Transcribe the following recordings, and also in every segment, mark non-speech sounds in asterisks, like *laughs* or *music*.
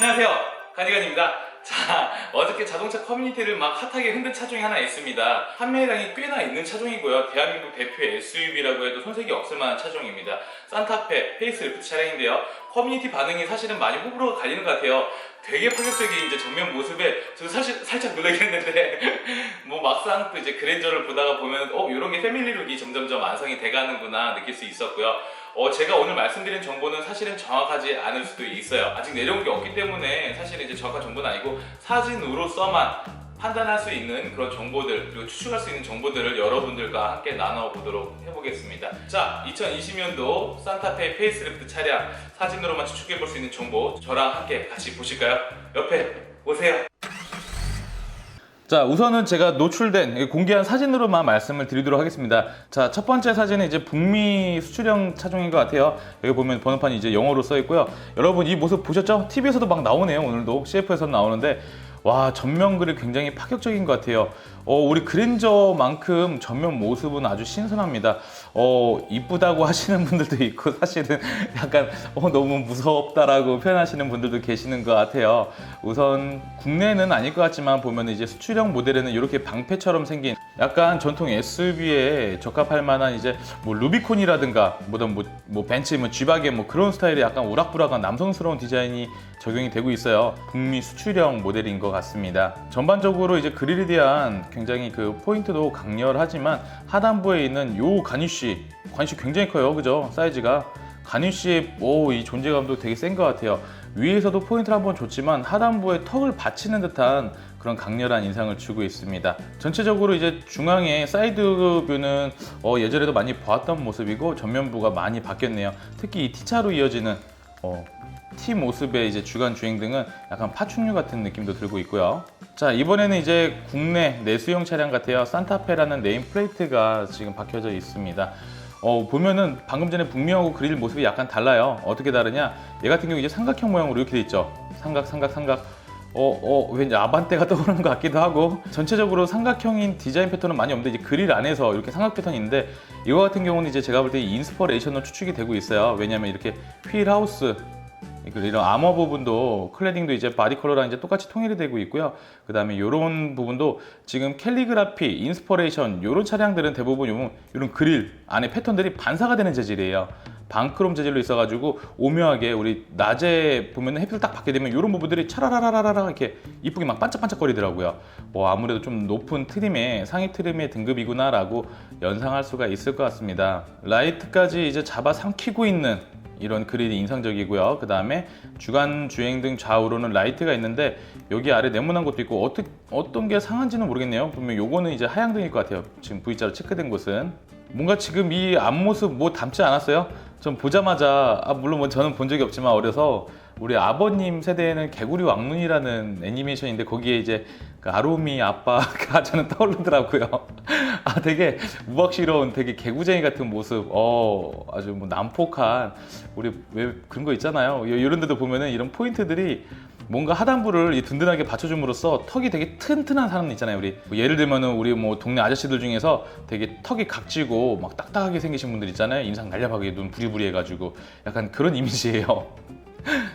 안녕하세요. 가디건입니다. 자, 어저께 자동차 커뮤니티를 막 핫하게 흔든 차종이 하나 있습니다. 판매량이 꽤나 있는 차종이고요. 대한민국 대표 SUV라고 해도 손색이 없을 만한 차종입니다. 산타페 페이스리프트 차량인데요. 커뮤니티 반응이 사실은 많이 호불호가 갈리는 것 같아요. 되게 파격적인 이제 정면 모습에 저도 사실 살짝 놀라긴 했는데 *laughs* 뭐 막상 또 이제 그랜저를 보다가 보면 어 이런 게 패밀리룩이 점점점 완성이 돼가는구나 느낄 수 있었고요. 어, 제가 오늘 말씀드린 정보는 사실은 정확하지 않을 수도 있어요. 아직 내려온 게 없기 때문에 사실은 이제 정확한 정보는 아니고 사진으로서만 판단할 수 있는 그런 정보들 그리고 추측할 수 있는 정보들을 여러분들과 함께 나눠보도록 해보겠습니다. 자, 2020년도 산타페 페이스리프트 차량 사진으로만 추측해 볼 수 있는 정보 저랑 함께 같이 보실까요? 옆에 오세요. 자, 우선은 제가 노출된 공개한 사진으로만 말씀을 드리도록 하겠습니다. 자, 첫 번째 사진은 이제 북미 수출형 차종인 것 같아요. 여기 보면 번호판이 이제 영어로 써 있고요. 여러분 이 모습 보셨죠? TV에서도 막 나오네요. 오늘도 CF에서 나오는데 와 전면 그릴 굉장히 파격적인 것 같아요. 어, 우리 그랜저만큼 전면 모습은 아주 신선합니다. 어, 이쁘다고 *laughs* 하시는 분들도 있고 사실은 약간 어, 너무 무섭다라고 표현하시는 분들도 계시는 것 같아요. 우선 국내는 아닐 것 같지만 보면 이제 수출형 모델에는 이렇게 방패처럼 생긴 약간 전통 SUV에 적합할 만한 이제 뭐 루비콘이라든가 뭐든 뭐, 뭐 벤츠 뭐 쥐바겐 뭐 그런 스타일의 약간 우락부락한 남성스러운 디자인이 적용이 되고 있어요. 북미 수출형 모델인 것 같습니다. 전반적으로 이제 그릴에 대한 굉장히 그 포인트도 강렬하지만 하단부에 있는 요 가니쉬, 가니쉬 굉장히 커요, 그죠? 사이즈가 가니쉬의 오 이 존재감도 되게 센 것 같아요. 위에서도 포인트를 한번 줬지만 하단부에 턱을 받치는 듯한 그런 강렬한 인상을 주고 있습니다. 전체적으로 이제 중앙에 사이드 뷰는 어, 예전에도 많이 보았던 모습이고 전면부가 많이 바뀌었네요. 특히 이 T차로 이어지는 어, T 모습의 이제 주간 주행 등은 약간 파충류 같은 느낌도 들고 있고요. 자 이번에는 이제 국내 내수용 차량 같아요. 산타페라는 네임 플레이트가 지금 박혀져 있습니다. 어, 보면은 방금 전에 북미하고 그릴 모습이 약간 달라요. 어떻게 다르냐? 얘 같은 경우 이제 삼각형 모양으로 이렇게 돼 있죠. 삼각, 삼각, 삼각. 어, 어, 왠지 아반떼가 떠오르는 것 같기도 하고 전체적으로 삼각형인 디자인 패턴은 많이 없는데 이제 그릴 안에서 이렇게 삼각 패턴이 있는데 이거 같은 경우는 이제 제가 볼 때 인스퍼레이션으로 추측이 되고 있어요. 왜냐하면 이렇게 휠 하우스 그리고 이런 아머 부분도 클래딩도 이제 바디 컬러랑 이제 똑같이 통일이 되고 있고요. 그 다음에 이런 부분도 지금 캘리그라피, 인스퍼레이션 이런 차량들은 대부분 요런, 요런 그릴 안에 패턴들이 반사가 되는 재질이에요. 방크롬 재질로 있어가지고 오묘하게 우리 낮에 보면 햇빛을 딱 받게 되면 이런 부분들이 차라라라라라 이렇게 이쁘게 막 반짝반짝거리더라고요. 뭐 아무래도 좀 높은 트림의 상위 트림의 등급이구나라고 연상할 수가 있을 것 같습니다. 라이트까지 이제 잡아 삼키고 있는 이런 그릴이 인상적이고요. 그 다음에 주간 주행 등 좌우로는 라이트가 있는데 여기 아래 네모난 것도 있고 어떻, 어떤 게 상한지는 모르겠네요. 보면 요거는 이제 하향등일 것 같아요. 지금 V자로 체크된 곳은 뭔가 지금 이 앞모습 뭐 닮지 않았어요? 전 보자마자 아 물론 뭐 저는 본 적이 없지만 어려서 우리 아버님 세대에는 개구리 왕눈이라는 애니메이션인데 거기에 이제 그 아로미 아빠가 *laughs* 저는 떠오르더라고요. 아 되게 우박스러운 되게 개구쟁이 같은 모습. 어 아주 뭐 난폭한 우리 왜 그런 거 있잖아요. 이- 이런 데도 보면은 이런 포인트들이 뭔가 하단부를 이 든든하게 받쳐줌으로써 턱이 되게 튼튼한 사람 있잖아요. 우리 뭐 예를 들면은 우리 뭐 동네 아저씨들 중에서 되게 턱이 각지고 막 딱딱하게 생기신 분들 있잖아요. 인상 날렵하게 눈 부리부리해가지고 약간 그런 이미지예요.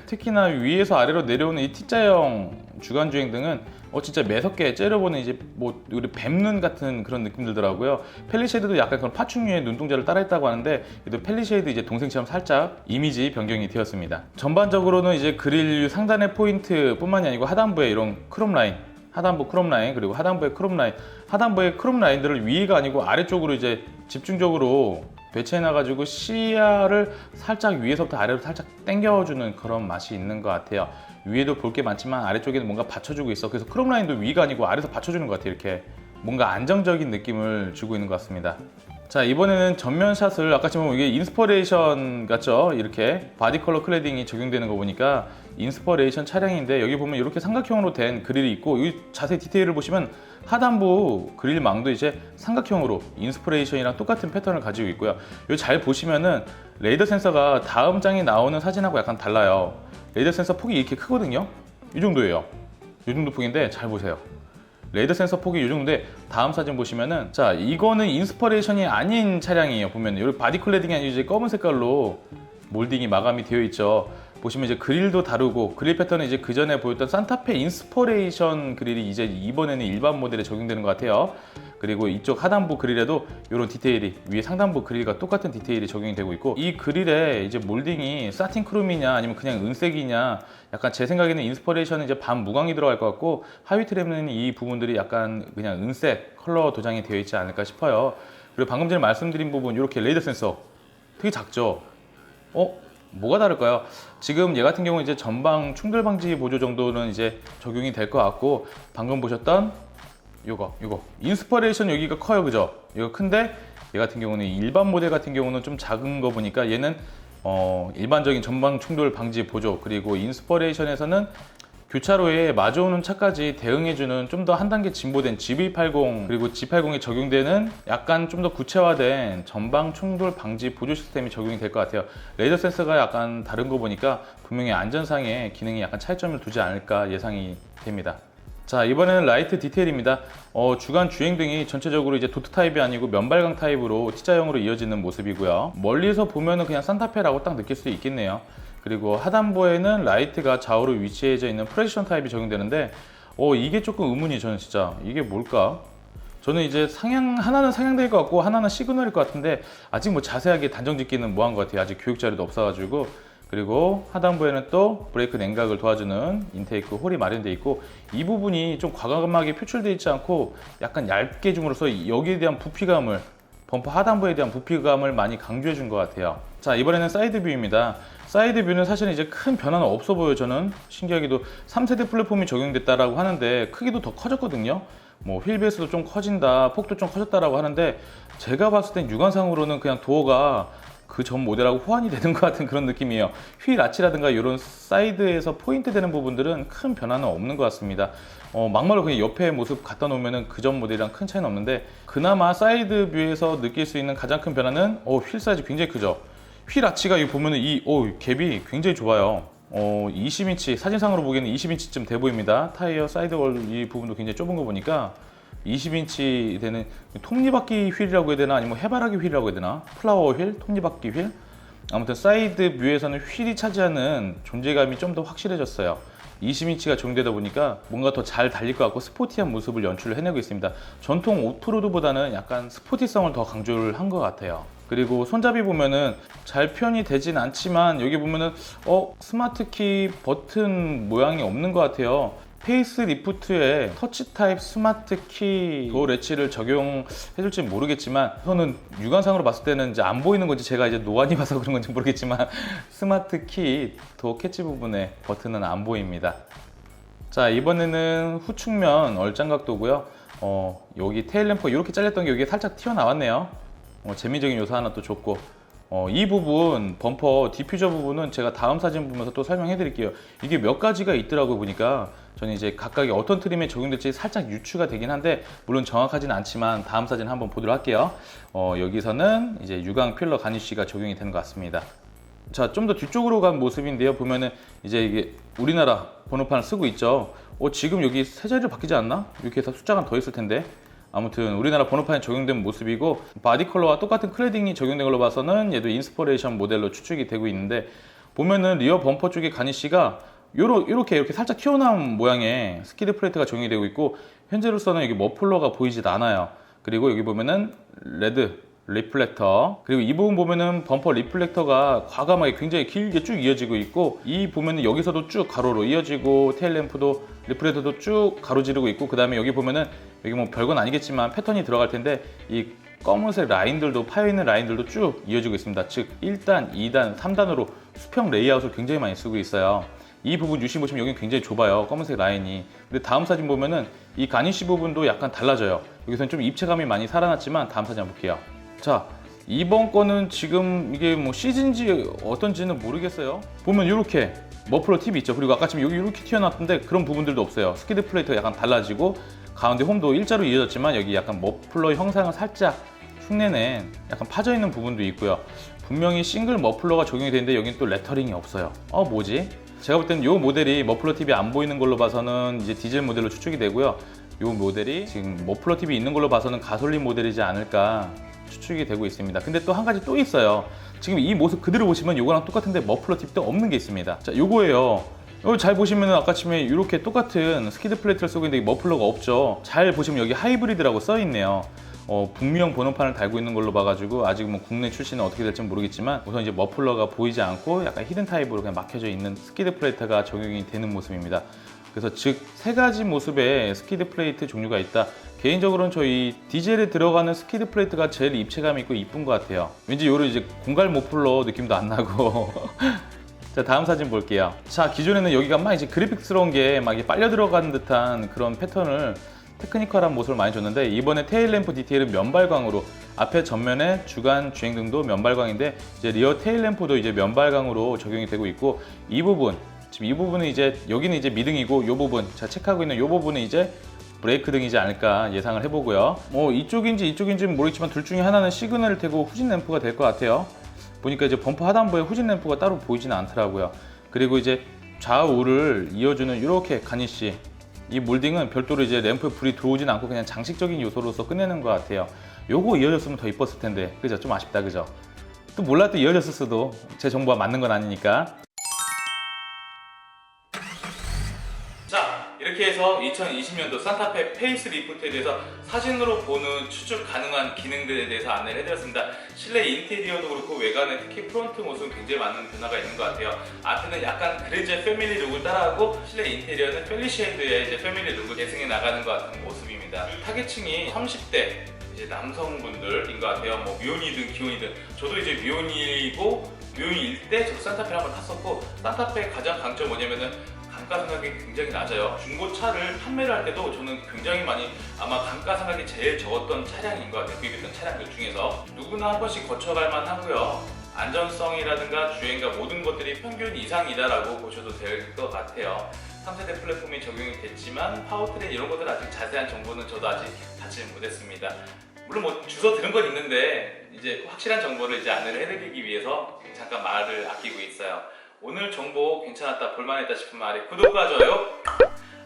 특히나 위에서 아래로 내려오는 이 T자형 주간 주행 등은 어 진짜 매섭게 째려보는 이제 뭐 우리 뱀눈 같은 그런 느낌 들더라고요. 펠리쉐이드도 약간 그런 파충류의 눈동자를 따라했다고 하는데 또 펠리쉐이드 이제 동생처럼 살짝 이미지 변경이 되었습니다. 전반적으로는 이제 그릴 상단의 포인트뿐만이 아니고 하단부에 이런 크롬 라인 하단부 크롬 라인 그리고 하단부의 크롬 라인 하단부의 크롬 라인들을 위가 아니고 아래쪽으로 이제 집중적으로 배치해놔가지고 시야를 살짝 위에서부터 아래로 살짝 당겨주는 그런 맛이 있는 것 같아요. 위에도 볼 게 많지만 아래쪽에는 뭔가 받쳐주고 있어. 그래서 크롬 라인도 위가 아니고 아래서 받쳐주는 것 같아요. 이렇게 뭔가 안정적인 느낌을 주고 있는 것 같습니다. 자 이번에는 전면 샷을 아까 지금 이게 인스퍼레이션 같죠? 이렇게 바디 컬러 클래딩이 적용되는 거 보니까 인스퍼레이션 차량인데 여기 보면 이렇게 삼각형으로 된 그릴이 있고 이 자세히 디테일을 보시면 하단부 그릴 망도 이제 삼각형으로 인스퍼레이션이랑 똑같은 패턴을 가지고 있고요. 여기 잘 보시면은 레이더 센서가 다음 장에 나오는 사진하고 약간 달라요. 레이더 센서 폭이 이렇게 크거든요. 이 정도예요. 이 정도 폭인데 잘 보세요. 레이더 센서 폭이 이 정도인데 다음 사진 보시면은 자 이거는 인스퍼레이션이 아닌 차량이에요 보면 여기 바디 클래딩이 아니고 이제 검은 색깔로 몰딩이 마감이 되어 있죠 보시면 이제 그릴도 다르고 그릴 패턴은 이제 그 전에 보였던 산타페 인스퍼레이션 그릴이 이제 이번에는 일반 모델에 적용되는 것 같아요. 그리고 이쪽 하단부 그릴에도 이런 디테일이 위에 상단부 그릴과 똑같은 디테일이 적용이 되고 있고 이 그릴에 이제 몰딩이 사틴 크롬이냐 아니면 그냥 은색이냐 약간 제 생각에는 인스퍼레이션은 이제 반 무광이 들어갈 것 같고 하위 트램은 이 부분들이 약간 그냥 은색 컬러 도장이 되어 있지 않을까 싶어요. 그리고 방금 전에 말씀드린 부분 이렇게 레이더 센서 되게 작죠. 어? 뭐가 다를까요? 지금 얘 같은 경우 이제 전방 충돌 방지 보조 정도는 이제 적용이 될 것 같고 방금 보셨던 요거 요거 인스퍼레이션 여기가 커요 그죠? 이거 큰데 얘 같은 경우는 일반 모델 같은 경우는 좀 작은 거 보니까 얘는 어, 일반적인 전방 충돌 방지 보조 그리고 인스퍼레이션에서는 교차로에 마주오는 차까지 대응해주는 좀 더 한 단계 진보된 GB80 그리고 G80에 적용되는 약간 좀 더 구체화된 전방 충돌 방지 보조 시스템이 적용이 될 것 같아요. 레이더 센서가 약간 다른 거 보니까 분명히 안전상의 기능이 약간 차이점을 두지 않을까 예상이 됩니다. 자 이번에는 라이트 디테일입니다. 어, 주간 주행등이 전체적으로 이제 도트 타입이 아니고 면발광 타입으로 T자형으로 이어지는 모습이고요. 멀리서 보면은 그냥 산타페라고 딱 느낄 수 있겠네요. 그리고 하단부에는 라이트가 좌우로 위치해져 있는 프레시션 타입이 적용되는데 어, 이게 조금 의문이 저는 진짜 이게 뭘까? 저는 이제 상향 하나는 상향될 것 같고 하나는 시그널일 것 같은데 아직 뭐 자세하게 단정 짓기는 뭐한 것 같아요. 아직 교육 자료도 없어가지고 그리고 하단부에는 또 브레이크 냉각을 도와주는 인테이크 홀이 마련되어 있고 이 부분이 좀 과감하게 표출되어 있지 않고 약간 얇게 줌으로써 여기에 대한 부피감을 범퍼 하단부에 대한 부피감을 많이 강조해 준 것 같아요. 자 이번에는 사이드 뷰입니다. 사이드 뷰는 사실은 이제 큰 변화는 없어 보여요. 저는 신기하게도 3세대 플랫폼이 적용됐다라고 하는데 크기도 더 커졌거든요. 뭐 휠베이스도 좀 커진다, 폭도 좀 커졌다라고 하는데 제가 봤을 땐 육안상으로는 그냥 도어가 그 전 모델하고 호환이 되는 것 같은 그런 느낌이에요. 휠 아치라든가 이런 사이드에서 포인트 되는 부분들은 큰 변화는 없는 것 같습니다. 어, 막말로 그냥 옆에 모습 갖다 놓으면 그 전 모델이랑 큰 차이는 없는데 그나마 사이드 뷰에서 느낄 수 있는 가장 큰 변화는 어, 휠 사이즈 굉장히 크죠. 휠 아치가 이 보면은 이 오, 갭이 굉장히 좁아요. 어, 20인치 사진상으로 보기에는 20인치쯤 돼 보입니다. 타이어 사이드 월 이 부분도 굉장히 좁은 거 보니까 20인치 되는 톱니바퀴 휠이라고 해야 되나 아니면 해바라기 휠이라고 해야 되나 플라워 휠, 톱니바퀴 휠 아무튼 사이드 뷰에서는 휠이 차지하는 존재감이 좀 더 확실해졌어요. 20인치가 적용되다 보니까 뭔가 더 잘 달릴 것 같고 스포티한 모습을 연출을 해내고 있습니다. 전통 오프로드보다는 약간 스포티성을 더 강조를 한 것 같아요. 그리고 손잡이 보면은 잘 표현이 되진 않지만 여기 보면은 어 스마트키 버튼 모양이 없는 것 같아요. 페이스 리프트에 터치 타입 스마트 키 도어 레치를 적용해줄지 모르겠지만 저는 육안상으로 봤을 때는 이제 안 보이는 건지 제가 이제 노안이 봐서 그런 건지 모르겠지만 *laughs* 스마트 키 도어 캐치 부분에 버튼은 안 보입니다. 자 이번에는 후측면 얼짱각도고요. 어, 여기 테일 램프 이렇게 잘렸던 게 여기 살짝 튀어나왔네요. 어, 재미적인 요소 하나 또 줬고 어, 이 부분 범퍼 디퓨저 부분은 제가 다음 사진 보면서 또 설명해 드릴게요. 이게 몇 가지가 있더라고 보니까 저는 이제 각각의 어떤 트림에 적용될지 살짝 유추가 되긴 한데 물론 정확하지는 않지만 다음 사진 한번 보도록 할게요. 어, 여기서는 이제 유광 필러 가니쉬가 적용이 되는 것 같습니다. 자, 좀 더 뒤쪽으로 간 모습인데요. 보면은 이제 이게 우리나라 번호판을 쓰고 있죠. 어, 지금 여기 세 자리로 바뀌지 않나? 이렇게 해서 숫자가 더 있을 텐데. 아무튼 우리나라 번호판에 적용된 모습이고 바디 컬러와 똑같은 클레딩이 적용된 걸로 봐서는 얘도 인스퍼레이션 모델로 추측이 되고 있는데 보면은 리어 범퍼 쪽에 가니쉬가 요러, 이렇게 이렇게 살짝 튀어나온 모양의 스키드 플레이트가 적용이 되고 있고 현재로서는 여기 머플러가 보이지도 않아요. 그리고 여기 보면은 레드 리플렉터 그리고 이 부분 보면은 범퍼 리플렉터가 과감하게 굉장히 길게 쭉 이어지고 있고 이 보면은 여기서도 쭉 가로로 이어지고 테일 램프도 리플렉터도 쭉 가로지르고 있고 그 다음에 여기 보면은 여기 뭐 별건 아니겠지만 패턴이 들어갈 텐데 이 검은색 라인들도 파여 있는 라인들도 쭉 이어지고 있습니다. 즉 1단, 2단, 3단으로 수평 레이아웃을 굉장히 많이 쓰고 있어요. 이 부분 유심 보시면 여기 굉장히 좁아요. 검은색 라인이. 근데 다음 사진 보면은 이 가니쉬 부분도 약간 달라져요. 여기서는 좀 입체감이 많이 살아났지만 다음 사진 한번 볼게요. 자, 이번 거는 지금 이게 뭐 시즌지 어떤지는 모르겠어요. 보면 이렇게 머플러 팁이 있죠. 그리고 아까 지금 여기 이렇게 튀어나왔던데 그런 부분들도 없어요. 스키드 플레이트가 약간 달라지고 가운데 홈도 일자로 이어졌지만 여기 약간 머플러 형상을 살짝 흉내낸 약간 파져 있는 부분도 있고요. 분명히 싱글 머플러가 적용이 되는데 여기는 또 레터링이 없어요. 어 뭐지? 제가 볼 때는 이 모델이 머플러 팁이 안 보이는 걸로 봐서는 이제 디젤 모델로 추측이 되고요. 이 모델이 지금 머플러 팁이 있는 걸로 봐서는 가솔린 모델이지 않을까 추측이 되고 있습니다. 근데 또 한 가지 또 있어요. 지금 이 모습 그대로 보시면 요거랑 똑같은데 머플러 팁도 없는 게 있습니다. 자, 요거예요. 여기 잘 보시면 아까 처음에 이렇게 똑같은 스키드 플레이트를 쓰고 있는데 이 머플러가 없죠. 잘 보시면 여기 하이브리드라고 써 있네요. 어, 북미형 번호판을 달고 있는 걸로 봐가지고 아직 뭐 국내 출시는 어떻게 될지 모르겠지만 우선 이제 머플러가 보이지 않고 약간 히든 타입으로 그냥 막혀져 있는 스키드 플레이트가 적용이 되는 모습입니다. 그래서 즉 세 가지 모습의 스키드 플레이트 종류가 있다. 개인적으로는 저희 디젤에 들어가는 스키드 플레이트가 제일 입체감 있고 이쁜 것 같아요. 왠지 요런 이제 공갈 모플러 느낌도 안 나고. *laughs* 자 다음 사진 볼게요. 자 기존에는 여기가 막 이제 그래픽스러운 게 막 빨려 들어가는 듯한 그런 패턴을 테크니컬한 모습을 많이 줬는데 이번에 테일 램프 디테일은 면발광으로 앞에 전면에 주간 주행등도 면발광인데 이제 리어 테일 램프도 이제 면발광으로 적용이 되고 있고 이 부분 지금 이 부분은 이제 여기는 이제 미등이고 이 부분 제가 체크하고 있는 이 부분은 이제 브레이크 등이지 않을까 예상을 해보고요. 뭐 이쪽인지 이쪽인지는 모르겠지만 둘 중에 하나는 시그널을 대고 후진 램프가 될 것 같아요. 보니까 이제 범퍼 하단부에 후진 램프가 따로 보이지는 않더라고요. 그리고 이제 좌우를 이어주는 이렇게 가니쉬 이 몰딩은 별도로 이제 램프에 불이 들어오진 않고 그냥 장식적인 요소로서 끝내는 것 같아요. 요거 이어졌으면 더 이뻤을 텐데 그죠? 좀 아쉽다 그죠? 또 몰라 도 이어졌을 수도 제 정보가 맞는 건 아니니까. 해서 2020년도 산타페 페이스 리프트에 대해서 사진으로 보는 추측 가능한 기능들에 대해서 안내를 해드렸습니다. 실내 인테리어도 그렇고 외관에 특히 프론트 모습은 굉장히 많은 변화가 있는 것 같아요. 앞에는 약간 그레이즈의 패밀리 룩을 따라하고 실내 인테리어는 펠리쉐이드의 이제 패밀리 룩을 계승해 나가는 것 같은 모습입니다. 타겟층이 30대 이제 남성분들인 것 같아요. 뭐 미혼이든 기혼이든 저도 이제 미혼이고 미혼일 때저 산타페를 한번 탔었고 산타페의 가장 강점 뭐냐면은 감가상각이 굉장히 낮아요. 중고차를 판매를 할 때도 저는 굉장히 많이 아마 감가상각이 제일 적었던 차량인 것 같아요. 구입했던 차량들 중에서 누구나 한 번씩 거쳐갈 만하고요. 안전성이라든가 주행과 모든 것들이 평균 이상이다라고 보셔도 될 것 같아요. 3세대 플랫폼이 적용이 됐지만 파워트레인 이런 것들 아직 자세한 정보는 저도 아직 받지 못했습니다. 물론 뭐 주소 들은 건 있는데 이제 확실한 정보를 이제 안내를 해드리기 위해서 잠깐 말을 아끼고 있어요. 오늘 정보 괜찮았다 볼만했다 싶은 말에 구독과 좋아요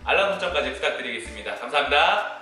알람 설정까지 부탁드리겠습니다. 감사합니다.